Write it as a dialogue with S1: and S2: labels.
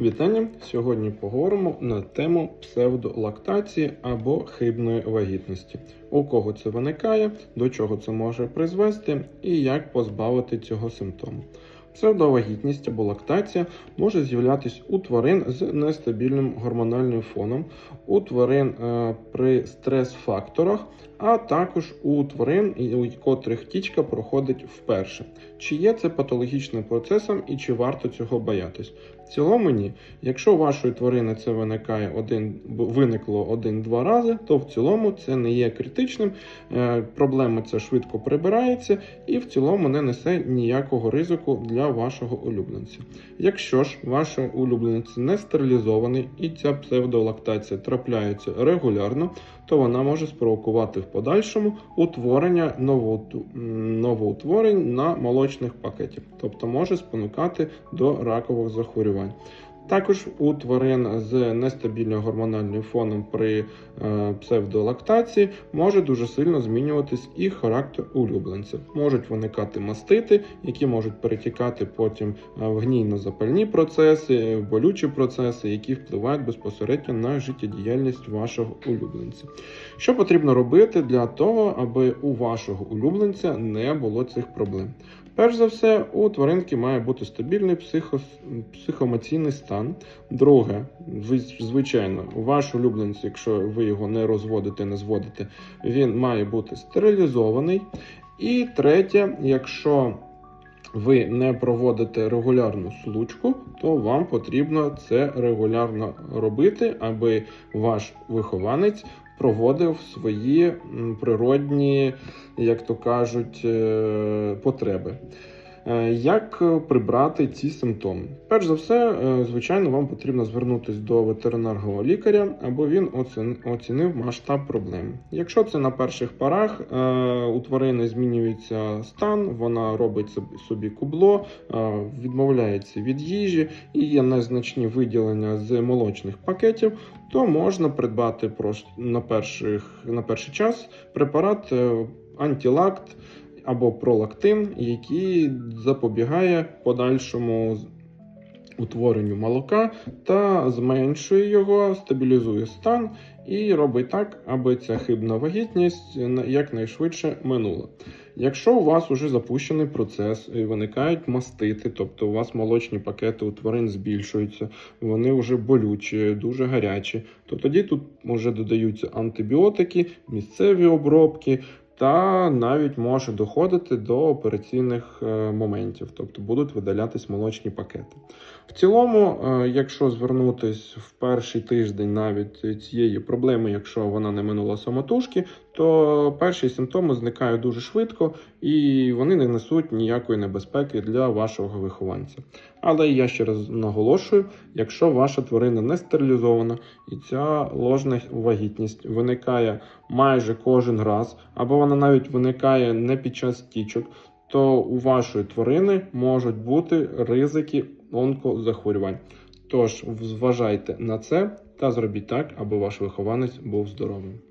S1: Вітання! Сьогодні поговоримо на тему псевдолактації або хибної вагітності. У кого це виникає, до чого це може призвести і як позбавити цього симптому. Псевдовагітність або лактація може з'являтися у тварин з нестабільним гормональним фоном, у тварин е, при стрес-факторах, а також у тварин, у котрих тічка проходить вперше. Чи є це патологічним процесом і чи варто цього боятись? В цілому ні. Якщо вашої тварини це виникає один, виникло один-два рази, то в цілому це не є критичним. Е, Проблема ця швидко прибирається і в цілому не несе ніякого ризику для вашого улюбленця. Якщо ж ваш улюбленець не стерилізований і ця псевдолактація трапляється регулярно, то вона може спровокувати в подальшому утворення новоутворень на молочних пакетів, тобто може спонукати до ракових захворювань. Також у тварин з нестабільним гормональним фоном при е, псевдолактації може дуже сильно змінюватись і характер улюбленця. Можуть виникати мастити, які можуть перетікати потім е, в гнійно-запальні процеси, в болючі процеси, які впливають безпосередньо на життєдіяльність вашого улюбленця. Що потрібно робити для того, аби у вашого улюбленця не було цих проблем? Перш за все, у тваринки має бути стабільний психо... психоемоційний стан. Друге, зви- звичайно, ваш улюбленець, якщо ви його не розводите, не зводите, він має бути стерилізований. І третє, якщо ви не проводите регулярну случку, то вам потрібно це регулярно робити, аби ваш вихованець проводив свої природні, як то кажуть, е, потреби. Е, Як е, прибрати ці симптоми? Перш за все, е, звичайно, вам потрібно звернутися до ветеринарного лікаря, аби він оцінив масштаб проблеми. Якщо це на перших парах, у тварини змінюється стан, вона робить собі- кубло, відмовляється від їжі і є незначні виділення з молочних пакетів, то можна придбати на, перших, на перший час препарат антилакт або пролактин, який запобігає подальшому утворенню молока та зменшує його, стабілізує стан і робить так, аби ця хибна вагітність якнайшвидше минула. Якщо у вас вже запущений процес і виникають мастити, тобто у вас молочні пакети у тварин збільшуються, вони вже болючі, дуже гарячі, то тоді тут вже додаються антибіотики, місцеві обробки, та навіть може доходити до операційних е, моментів, тобто будуть видалятись молочні пакети. В цілому, е, якщо звернутись в перший тиждень навіть цієї проблеми, якщо вона не минула самотужки, то перші симптоми зникають дуже швидко і вони не несуть ніякої небезпеки для вашого вихованця. Але я ще раз наголошую: якщо ваша тварина не стерилізована і ця ложна вагітність виникає майже кожен раз, або вона навіть виникає не під час тічок, то у вашої тварини можуть бути ризики онкозахворювань. Тож зважайте на це та зробіть так, аби ваш вихованець був здоровим.